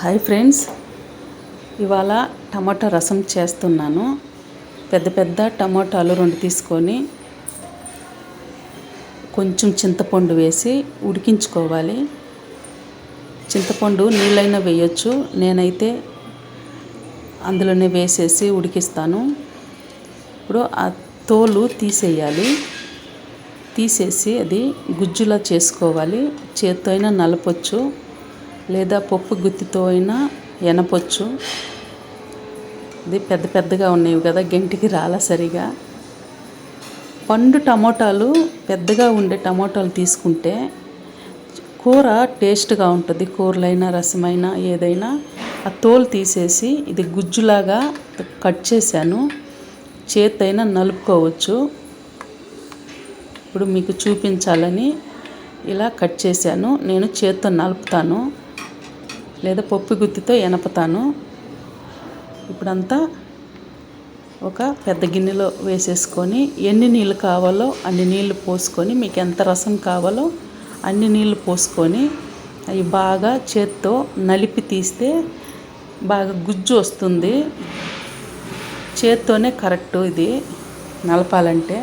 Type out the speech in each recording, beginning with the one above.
Hi friends ఇవాళ టమాటా రసం చేస్తున్నాను. పెద్ద పెద్ద టమాటాలు రెండు తీసుకొని కొంచెం చింతపండు వేసి ఉడికించుకోవాలి. చింతపండు నీళ్ళైనా వేయొచ్చు. నేనైతే అందులోనే వేసేసి ఉడికిస్తాను. ఇప్పుడు ఆ తోలు తీసేయాలి. తీసేసి అది గుజ్జులా చేసుకోవాలి. చేత్తో అయినా నలపొచ్చు. లేదా పప్పు గుత్తితో అయినా ఎనపొచ్చు. ఇది పెద్ద పెద్దగా ఉన్నాయి కదా గంటికి రాలా సరిగా. పండు టమోటాలు పెద్దగా ఉండే టమోటాలు తీసుకుంటే కూర టేస్ట్గా ఉంటుంది. కూరలైనా రసమైనా ఏదైనా. ఆ తోలు తీసేసి ఇది గుజ్జులాగా కట్ చేశాను. చేతైనా నలుపుకోవచ్చు. ఇప్పుడు మీకు చూపించాలని ఇలా కట్ చేశాను. నేను చేత్తో నలుపుతాను. లేదా పప్పు గుత్తితో ఎనపతాను. ఇప్పుడంతా ఒక పెద్ద గిన్నెలో వేసేసుకొని ఎన్ని నీళ్ళు కావాలో అన్ని నీళ్ళు పోసుకొని మీకు ఎంత రసం కావాలో అన్ని నీళ్ళు పోసుకొని అవి బాగా చేత్తో నలిపి తీస్తే బాగా గుజ్జు వస్తుంది. చేత్తోనే కరెక్ట్ ఇది నలపాలంటే.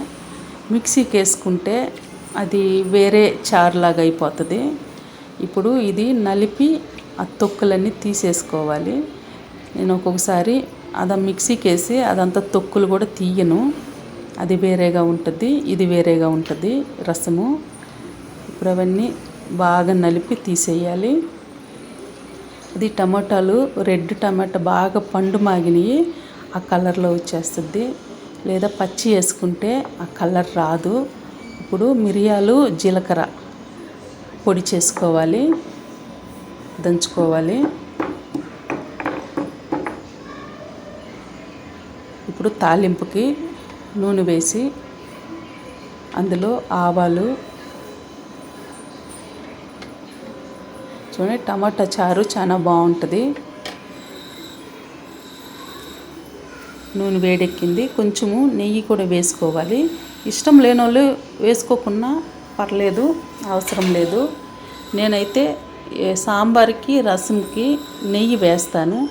మిక్సీకి వేసుకుంటే అది వేరే చారులాగా అయిపోతుంది. ఇప్పుడు ఇది నలిపి ఆ తొక్కులన్నీ తీసేసుకోవాలి. నేను ఒక్కొక్కసారి అదా మిక్సీకి వేసి అదంతా తొక్కులు కూడా తీయను. అది వేరేగా ఉంటుంది ఇది వేరేగా ఉంటుంది రసము. ఇప్పుడు అవన్నీ బాగా నలిపి తీసేయాలి. అది టమాటాలు రెడ్ టమాటా బాగా పండు మాగినవి ఆ కలర్లో వచ్చేస్తుంది. లేదా పచ్చి వేసుకుంటే ఆ కలర్ రాదు. ఇప్పుడు మిరియాలు జీలకర్ర పొడి చేసుకోవాలి. దంచుకోవాలి. ఇప్పుడు తాలింపుకి నూనె వేసి అందులో ఆవాలు చూడండి టమాటా చారు చాలా బాగుంటుంది. నూనె వేడెక్కింది. కొంచెము నెయ్యి కూడా వేసుకోవాలి. ఇష్టం లేని వాళ్ళు వేసుకోకున్నా పర్లేదు అవసరం లేదు. నేనైతే సాంబార్కి రసంకి నెయ్యి వేస్తాను.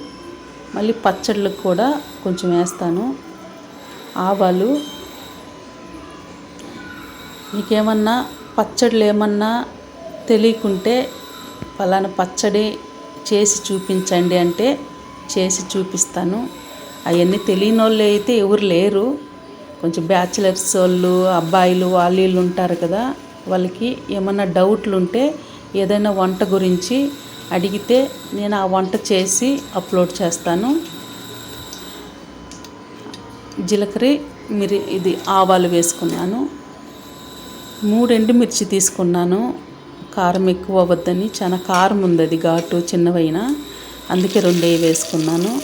మళ్ళీ పచ్చళ్ళకి కూడా కొంచెం వేస్తాను. ఆవాలు. మీకేమన్నా పచ్చళ్ళు ఏమన్నా తెలియకుంటే ఫలానా పచ్చడి చేసి చూపించండి అంటే చేసి చూపిస్తాను. అవన్నీ తెలియని వాళ్ళు అయితే ఎవరు లేరు. కొంచెం బ్యాచిలర్స్ వాళ్ళు అబ్బాయిలు వాళ్ళు వీళ్ళు ఉంటారు కదా. వాళ్ళకి ఏమన్నా డౌట్లు ఉంటే ఏదైనా వంట గురించి అడిగితే నేను ఆ వంట చేసి అప్లోడ్ చేస్తాను. జీలకర్ర మిరి ఇది ఆవాలు వేసుకున్నాను. మూడు ఎండుమిర్చి తీసుకున్నాను. కారం ఎక్కువ అవ్వద్దని చాలా కారం ఉంది అది ఘాటు చిన్నవైనా. అందుకే రెండే వేసుకున్నాను.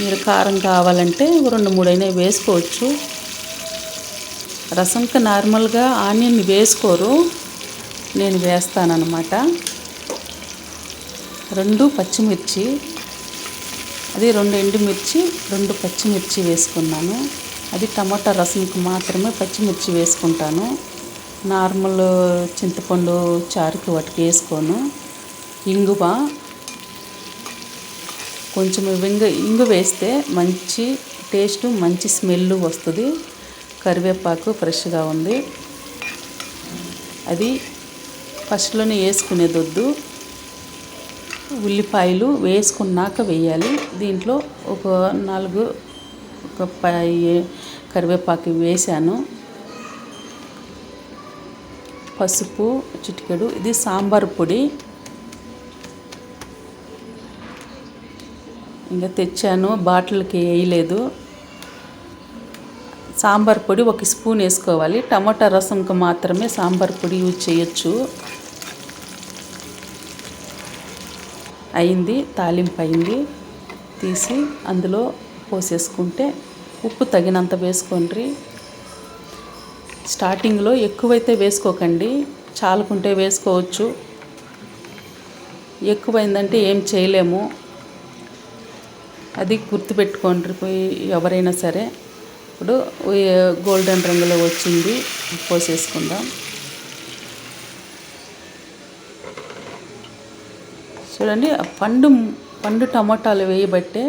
మీరు కారం కావాలంటే రెండు మూడైనా వేసుకోవచ్చు. రసంకి నార్మల్గా ఆనియన్ వేసుకోరు. నేను వేస్తానన్నమాట. రెండు పచ్చిమిర్చి అది రెండు ఎండుమిర్చి రెండు పచ్చిమిర్చి వేసుకున్నాను. అది టమాటా రసంకి మాత్రమే పచ్చిమిర్చి వేసుకుంటాను. నార్మల్ చింతపండు చారుకి వాటికి వేసుకోను. ఇంగువ కొంచెం ఇంగు ఇంగు వేస్తే మంచి టేస్ట్ మంచి స్మెల్ వస్తుంది. కరివేపాకు ఫ్రెష్గా ఉంది. అది ఫస్ట్లోనే వేసుకునేదొద్దు. ఉల్లిపాయలు వేసుకున్నాక వేయాలి. దీంట్లో ఒక నాలుగు ఒక పై కరివేపాకు వేసాను. పసుపు చిటికెడు ఇది సాంబార్ పొడి. ఇంకా తెచ్చాను బాటిల్కి వేయలేదు. సాంబార్ పొడి ఒక స్పూన్ వేసుకోవాలి. టమాటా రసంకి మాత్రమే సాంబార్ పొడి యూజ్ చేయొచ్చు. అయింది తాలింపు అయింది. తీసి అందులో పోసేసుకుంటే ఉప్పు తగినంత వేసుకోండి. స్టార్టింగ్లో ఎక్కువైతే వేసుకోకండి. చాలుకుంటే వేసుకోవచ్చు. ఎక్కువైందంటే ఏం చేయలేము. అది గుర్తుపెట్టుకోండి పోయి ఎవరైనా సరే. ఇప్పుడు గోల్డెన్ రంగులో వచ్చింది. పోసేసుకుందాం. చూడండి పండు పండు టమోటాలు వేయబట్టే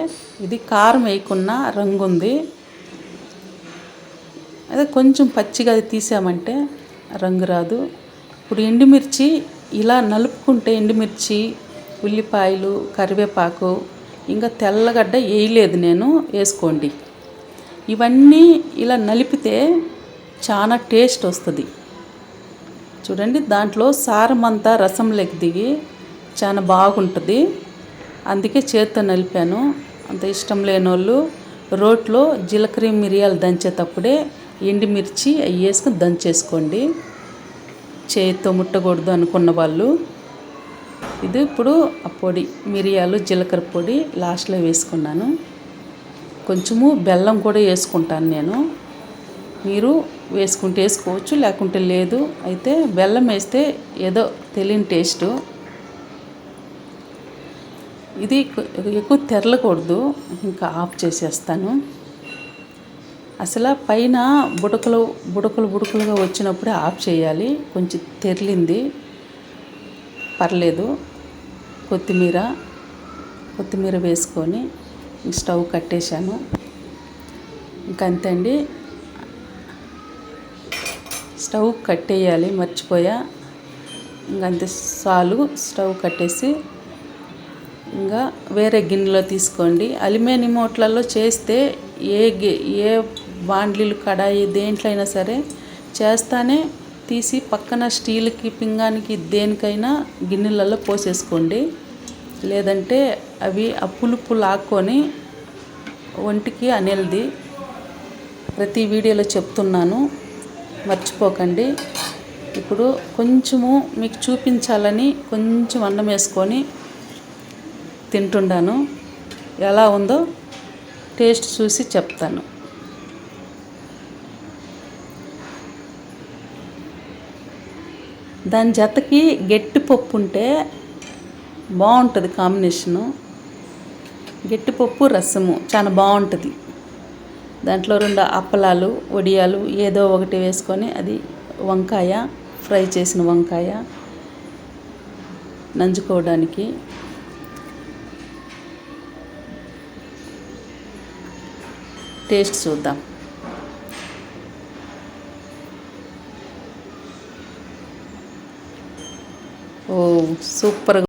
ఇది కారం వేయకున్నా రంగు ఉంది అదే కొంచెం పచ్చిగా అది తీసామంటే రంగు రాదు. ఇప్పుడు ఎండుమిర్చి ఇలా నలుపుకుంటే ఎండుమిర్చి ఉల్లిపాయలు కరివేపాకు ఇంకా తెల్లగడ్డ వేయలేదు నేను. వేసుకోండి. ఇవన్నీ ఇలా నలిపితే చాలా టేస్ట్ వస్తుంది. చూడండి దాంట్లో సారం అంతా రసంలోకి దిగి చాలా బాగుంటుంది. అందుకే చేత్తో నలిపాను. అంత ఇష్టం లేని వాళ్ళు రోట్లో జీలకర్ర మిరియాలు దంచేటప్పుడే ఎండిమిర్చి అవి వేసుకుని దంచేసుకోండి. చేతితో ముట్టకూడదు అనుకున్న వాళ్ళు. ఇది ఇప్పుడు ఆ పొడి మిరియాలు జీలకర్ర పొడి లాస్ట్లో వేసుకున్నాను. కొంచెము బెల్లం కూడా వేసుకుంటాను నేను. మీరు వేసుకుంటే వేసుకోవచ్చు లేకుంటే లేదు. అయితే బెల్లం వేస్తే ఏదో తెలియని టేస్టు. ఇది ఎక్కువ తెరలకూడదు. ఇంకా ఆఫ్ చేసేస్తాను. అసలు పైన బుడకలు బుడకలు బుడకలుగా వచ్చినప్పుడే ఆఫ్ చేయాలి. కొంచెం తెరిలింది. పర్లేదు. కొత్తిమీర కొత్తిమీర వేసుకొని స్టవ్ కట్టేశాను. ఇంకంతే అండి స్టవ్ కట్టేయాలి మర్చిపోయా. ఇంకంతే సాలు స్టవ్ కట్టేసి. ఇంకా వేరే గిన్నెలో తీసుకోండి. అల్యూమినియం ఓట్లలో చేస్తే ఏ గి ఏ బాండ్లీలు కడాయి దేంట్లో అయినా సరే చేస్తానే తీసి పక్కన స్టీల్కి పింగానికి దేనికైనా గిన్నెలలో పోసేసుకోండి. లేదంటే అవి ఆ పులుపు లాక్కొని ఒంటికి అనెల్ది. ప్రతి వీడియోలో చెప్తున్నాను. మర్చిపోకండి. ఇప్పుడు కొంచెము మీకు చూపించాలని కొంచెం అన్నం వేసుకొని తింటున్నాను ఎలా ఉందో టేస్ట్ చూసి చెప్తాను. దాని జతకి గట్టి పప్పు ఉంటే బాగుంటుంది కాంబినేషను. గట్టిపప్పు రసము. చాలా బాగుంటుంది దాంట్లో రెండు అప్పలాలు వడియాలు ఏదో ఒకటి వేసుకొని అది వంకాయ ఫ్రై చేసిన వంకాయ నంజుకోవడానికి టేస్ట్ చూద్దాం. ఓ సూపర్గా